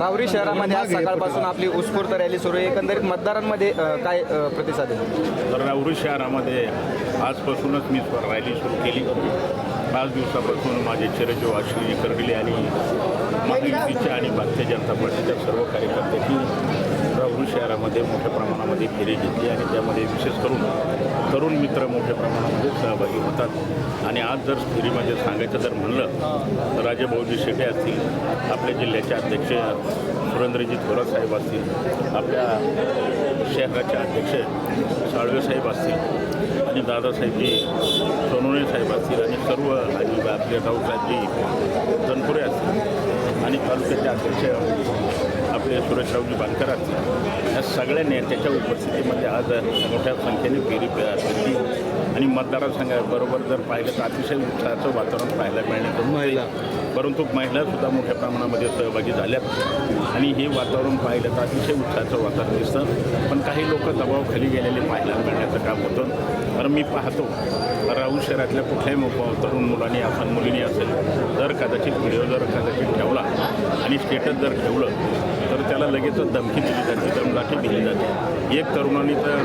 रावरी शहरामध्ये आज सकाळपासून आपली उत्स्फूर्त रॅली सुरू आहे. एकंदरीत मतदारांमध्ये काय प्रतिसाद आहे? तर राऊरी शहरामध्ये आजपासूनच मी रॅली सुरू केली. पाच दिवसापासून माझे चिरंजीव अश्विनी करविले आणि महायुतीच्या आणि भारतीय जनता पार्टीच्या सर्व कार्यकर्त्यांनी रावरी शहरामध्ये मोठ्या प्रमाणामध्ये फेरी घेतली आणि त्यामध्ये विशेष करून मित्र मोठ्या प्रमाणामध्ये सहभागी होतात. आणि आज जर फेरीमध्ये सांगायचं जर म्हणलं तर राजेभाऊजी शेटे असतील आपल्या जिल्ह्याचे अध्यक्ष सुरेंद्रजी थोरात साहेब असतील आपल्या शहराचे अध्यक्ष साळवे साहेब असतील आणि दादासाहेबजी सोनवणे साहेब असतील आणि सर्व आणि आपले राऊसाहेबजी तनपुरे असतील आणि तालुक्याचे अध्यक्ष आपले सुरेशरावजी बांधकर असतील या सगळ्या नेत्याच्या उपस्थितीमध्ये आज मोठ्या संख्येने फेरी फिरली. आणि मतदारसंघाबरोबर जर पाहिलं तर अतिशय उत्साहाचं वातावरण पाहायला मिळण्यात महिला. परंतु महिलासुद्धा मोठ्या प्रमाणामध्ये सहभागी झाल्यात. आणि हे वातावरण पाहिलं तर अतिशय उत्साहाचं वातावरण दिसतं. पण काही लोक दबावाखाली गेलेले पाहायला मिळण्याचं काम होतं. तर मी पाहतो राहू शहरातल्या कुठल्याही तरुण मुलांनी असेल मुलींनी असेल जर कदाचित व्हिडिओ जर कदाचित ठेवला आणि स्टेटस जर ठेवलं त्याला लगेचच धमकी दिली जाते दमलाठी दिली जाते. एक तरुणाने तर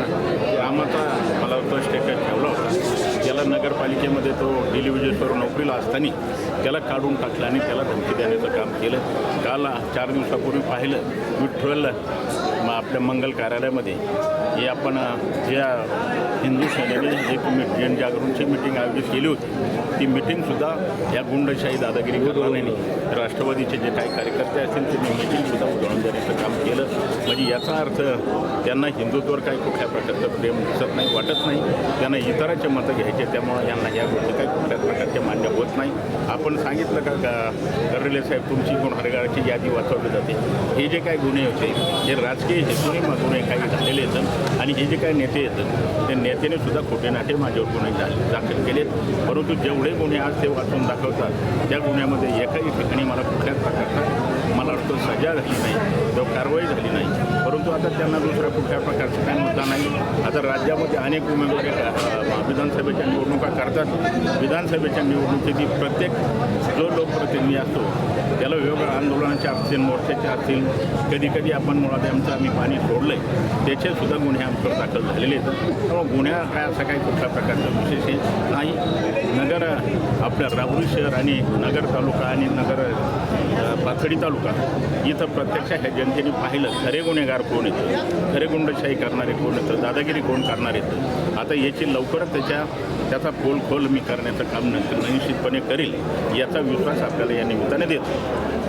रामाचा मला वाटतं स्टेटस ठेवला होता. नगरपालिकेमध्ये तो डिलिव्हरीवर नोकरीला असताना त्याला काढून टाकलं आणि त्याला धमकी देण्याचं काम केलं. काल चार दिवसापूर्वी पाहिलं विठ्ठल मग आपल्या मंगल कार्यालयामध्ये. हे आपण ज्या हिंदू सेनेने एक मि जनजागरणची मिटिंग आयोजित केली होती ती मिटिंगसुद्धा या गुंडशाही दादागिरी करणाऱ्यांनी राष्ट्रवादीचे जे काही कार्यकर्ते असतील त्यांनी मिटिंगसुद्धा उधळून देण्याचं काम केलं. म्हणजे याचा अर्थ त्यांना हिंदुत्वावर काही कुठल्या प्रकारचं प्रेम दिसत नाही वाटत नाही. त्यांना इतरांचे मतं घ्यायचे त्यामुळे यांना या गोष्टी काही कुठल्याच प्रकारचे मान्य होत नाही. आपण सांगितलं का गर्रेले साहेब तुमची गुन्हेगाराची यादी वाचवली जाते? हे जे काही गुन्हे होते हे राजकीय हेतूने मागून गुन्हे काही झालेले आहेत आणि हे जे काही नेते येतात ते नेत्याने सुद्धा खोटे नाटे माझ्यावर गुन्हे झाले दाखल केलेत. परंतु जेवढे गुन्हे आज ते वाचून दाखवतात त्या गुन्ह्यामध्ये एकाही ठिकाणी मला कुठल्याच प्रकारचा मला वाटतं सजा झाली नाही किंवा कारवाई झाली नाही. आता त्यांना दुसऱ्या कुठल्या प्रकारचा काही मुद्दा नाही. आता राज्यामध्ये अनेक उमेदवारी विधानसभेच्या निवडणुका करतात. विधानसभेच्या निवडणुकीतील प्रत्येक जो लोकप्रतिनिधी असतो त्याला वेगवेगळ्या आंदोलनाच्या असतील मोर्चाच्या असतील. कधी कधी आपण मुळात आमचं आम्ही पाणी सोडलं आहे त्याचेसुद्धा गुन्हे आमच्यावर दाखल झालेले आहेत. त्यामुळे गुन्हा काय असा काही कुठल्या प्रकारचा विशेष नाही. नगर आपलं राहुरी शहर आणि नगर तालुका आणि नगर खडी तालुका. इथं प्रत्यक्ष ह्या जनतेने पाहिलं खरे गुन्हेगार कोण येतं खरे गुंडशाही करणारे कोण येतं दादागिरी कोण करणार येतं आता याची लवकरच त्याच्या त्याचा खोल खोल मी करण्याचं काम नंतर निश्चितपणे करील याचा विश्वास आपल्याला या निमित्ताने देतो.